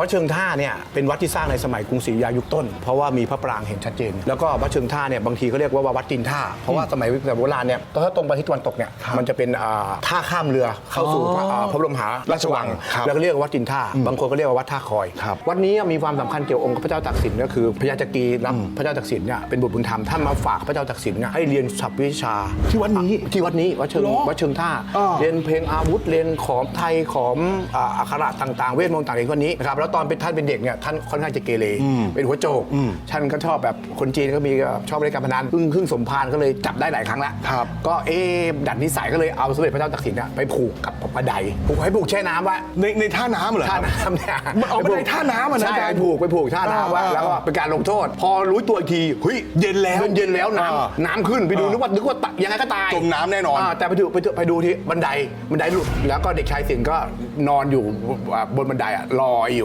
วัดเชิงท่าเนี่ยเป็นวัดที่สร้างในสมัยกรุงศรีอยุธยายุคต้น เพราะว่ามีพระปรางเห็นชัดเจน แล้วก็วัดเชิงท่าเนี่ยบางทีเขาเรียกว่าวัดตีนท่า เพราะว่าสมัยโบราณเนี่ยถ้าตรงไปที่ตะวันตกเนี่ยมันจะเป็นอ่าท่าข้ามเรือเข้าสู่พระอ่าพระบรมมหาราชวังครับแล้วก็เรียกว่าวัดตีนท่า บางคนก็เรียกว่าวัดท่าคอยครับวัดนี้มีความสำคัญเกี่ยวองค์พระเจ้าตากสินก็คือพระยาจักรีรับพระเจ้าตากสินเนี่ยเป็นบุตรบุญธรรมท่านมาฝากพระเจ้าตากสินเนี่ยให้เรียนศัพท์วิชาที่วัดนี้ที่วัดนี้วัดเชิงเหรอวัดเชิงท่าอ่าเรียนเพลงอาวุธเรียนขอมไทยขอมอ่าอักขระต่างๆ เวทมนต์ต่างๆคนนี้นะครับแล้วตอนเป็นท่านเป็นเด็กเนี่ยท่านค่อนข้างจะเกเรเป็นหัวโจกท่านก็ชอบแบบคนจีนก็มีชอบเล่นการพนันพึ่งพึ่งสมพานก็เลยจับได้หลายครั้งแล้วครับก็เอ๊ะดัดนิสัยก็เลยเอาสมเด็จพระเจ้าตากสินเนี่ยไปผูกกับบันไดผูกให้ผูกแช่น้ำไว้ในในท่าน้ำเหรอท่าครับน้ำเนี่ยมันเอาไปในท่าน้ำอะนะใช่อาจารย์ไปผูกไปผูกท่าน้ำไว้อ่าแล้วก็เป็นการลงโทษ พอรู้ตัวอีกทีเฮ้ยเย็นแล้วเย็นแล้วน้อ่าำน้ำขึ้นไปดูอ่านึนึกว่านึกว่าตะยังไงก็ตายจมน้ำแน่นอนาแต่ไปดูไปดูไปดูที่บันไดบันไดหลุดแล้วก็เด็กชายสิงห์ก็นอนอยู่บนบันไดอะลอยอยู่